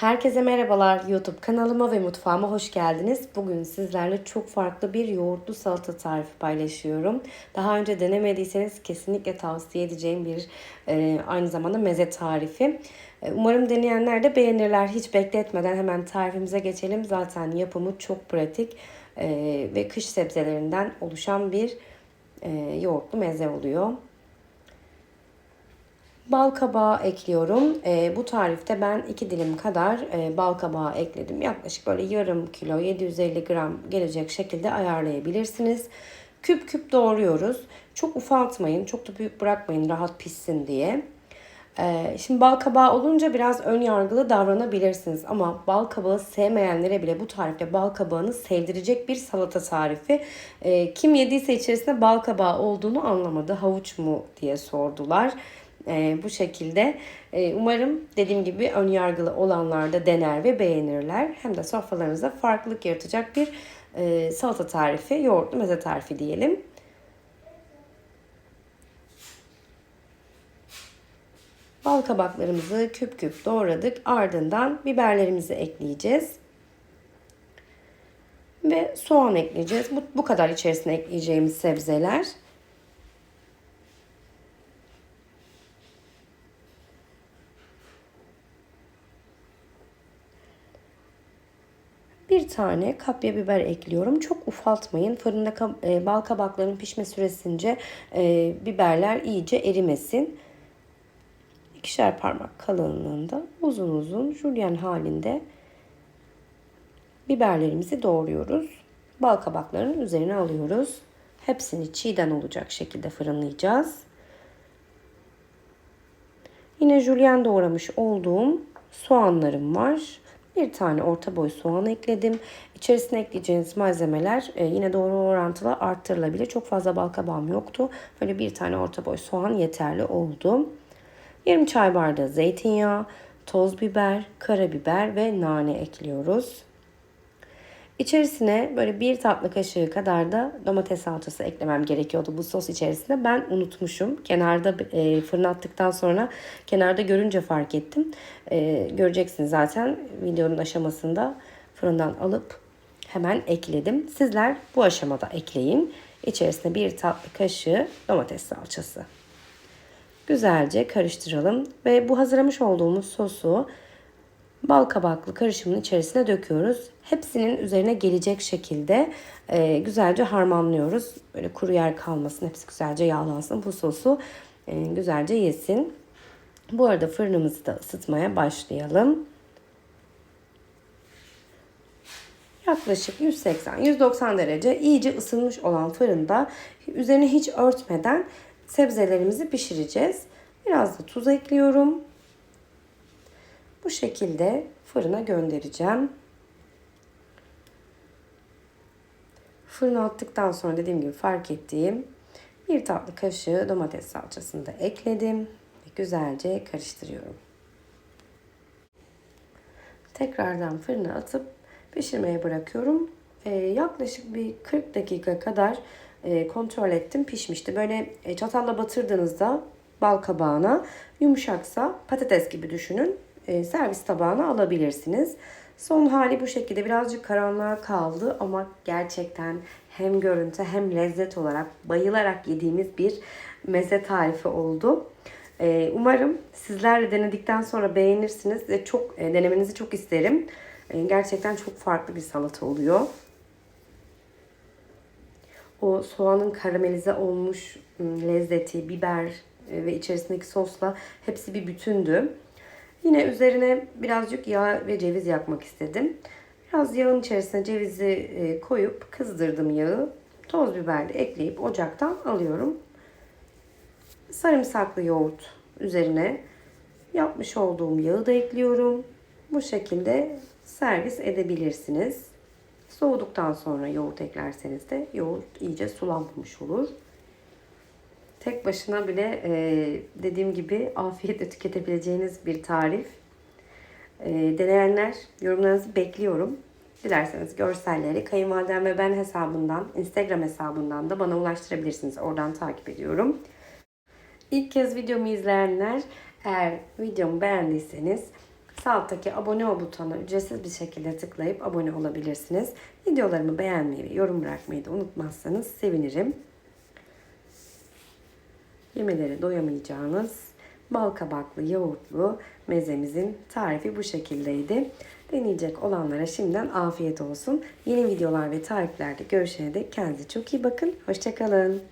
Herkese merhabalar. YouTube kanalıma ve mutfağıma hoş geldiniz. Bugün sizlerle çok farklı bir yoğurtlu salata tarifi paylaşıyorum. Daha önce denemediyseniz kesinlikle tavsiye edeceğim bir e, aynı zamanda meze tarifi. E, umarım deneyenler de beğenirler. Hiç bekletmeden hemen tarifimize geçelim. Zaten yapımı çok pratik e, ve kış sebzelerinden oluşan bir e, yoğurtlu meze oluyor. Bal kabağı ekliyorum. E, bu tarifte ben 2 dilim kadar e, bal kabağı ekledim. Yaklaşık böyle yarım kilo 750 gram gelecek şekilde ayarlayabilirsiniz. Küp küp doğruyoruz. Çok ufaltmayın. Çok da büyük bırakmayın rahat pişsin diye. E, şimdi bal kabağı olunca biraz ön yargılı davranabilirsiniz. Ama bal kabağı sevmeyenlere bile bu tarifte bal kabağını sevdirecek bir salata tarifi. E, kim yediyse içerisinde bal kabağı olduğunu anlamadı. Havuç mu diye sordular. E, bu şekilde e, umarım dediğim gibi ön yargılı olanlar da dener ve beğenirler. Hem de sofralarınızda farklılık yaratacak bir e, salata tarifi, yoğurtlu meze tarifi diyelim. Bal kabaklarımızı küp küp doğradık. Ardından biberlerimizi ekleyeceğiz. Ve soğan ekleyeceğiz. Bu, bu kadar içerisine ekleyeceğimiz sebzeler. Bir tane kapya biber ekliyorum. Çok ufaltmayın. Fırında e, bal kabaklarının pişme süresince e, biberler iyice erimesin. İkişer parmak kalınlığında uzun uzun jülyen halinde biberlerimizi doğruyoruz. Bal kabaklarının üzerine alıyoruz. Hepsini çiğden olacak şekilde fırınlayacağız. Yine jülyen doğramış olduğum soğanlarım var. Bir tane orta boy soğan ekledim. İçerisine ekleyeceğiniz malzemeler e, yine doğru orantılı arttırılabilir. Çok fazla bal kabağım yoktu. Böyle bir tane orta boy soğan yeterli oldu. Yarım çay bardağı zeytinyağı, toz biber, karabiber ve nane ekliyoruz. İçerisine böyle bir tatlı kaşığı kadar da domates salçası eklemem gerekiyordu bu sos içerisinde. Ben unutmuşum. Kenarda e, fırına attıktan sonra kenarda görünce fark ettim. E, göreceksiniz zaten videonun aşamasında fırından alıp hemen ekledim. Sizler bu aşamada ekleyin. İçerisine bir tatlı kaşığı domates salçası. Güzelce karıştıralım ve bu hazırlamış olduğumuz sosu bal kabaklı karışımın içerisine döküyoruz. Hepsinin üzerine gelecek şekilde e, güzelce harmanlıyoruz. Böyle kuru yer kalmasın, hepsi güzelce yağlansın. Bu sosu e, güzelce yesin. Bu arada fırınımızı da ısıtmaya başlayalım. Yaklaşık 180-190 derece iyice ısınmış olan fırında üzerine hiç örtmeden sebzelerimizi pişireceğiz. Biraz da tuz ekliyorum. Bu şekilde fırına göndereceğim. Fırına attıktan sonra dediğim gibi fark ettiğim bir tatlı kaşığı domates salçasını da ekledim. Ve güzelce karıştırıyorum. Tekrardan fırına atıp pişirmeye bırakıyorum. Ee, yaklaşık bir 40 dakika kadar e, kontrol ettim pişmişti. Böyle e, çatalla batırdığınızda bal kabağına yumuşaksa patates gibi düşünün servis tabağına alabilirsiniz. Son hali bu şekilde birazcık karanlığa kaldı ama gerçekten hem görüntü hem lezzet olarak bayılarak yediğimiz bir meze tarifi oldu. E, umarım sizler de denedikten sonra beğenirsiniz ve çok e, denemenizi çok isterim. Gerçekten çok farklı bir salata oluyor. O soğanın karamelize olmuş ıı, lezzeti, biber ve içerisindeki sosla hepsi bir bütündü. Yine üzerine birazcık yağ ve ceviz yakmak istedim. Biraz yağın içerisine cevizi e, koyup kızdırdım yağı. Toz biber de ekleyip ocaktan alıyorum. Sarımsaklı yoğurt üzerine yapmış olduğum yağı da ekliyorum. Bu şekilde servis edebilirsiniz. Soğuduktan sonra yoğurt eklerseniz de yoğurt iyice sulanmış olur. Tek başına bile e, dediğim gibi afiyetle tüketebileceğiniz bir tarif. E, deneyenler yorumlarınızı bekliyorum. Dilerseniz görselleri kayınvalidem ve ben hesabından, Instagram hesabından da bana ulaştırabilirsiniz. Oradan takip ediyorum. İlk kez videomu izleyenler eğer videomu beğendiyseniz Sağ alttaki abone ol butonuna ücretsiz bir şekilde tıklayıp abone olabilirsiniz. Videolarımı beğenmeyi ve yorum bırakmayı da unutmazsanız sevinirim. Yemelere doyamayacağınız bal kabaklı yoğurtlu mezemizin tarifi bu şekildeydi. Deneyecek olanlara şimdiden afiyet olsun. Yeni videolar ve tariflerde görüşene dek kendinize çok iyi bakın. Hoşçakalın.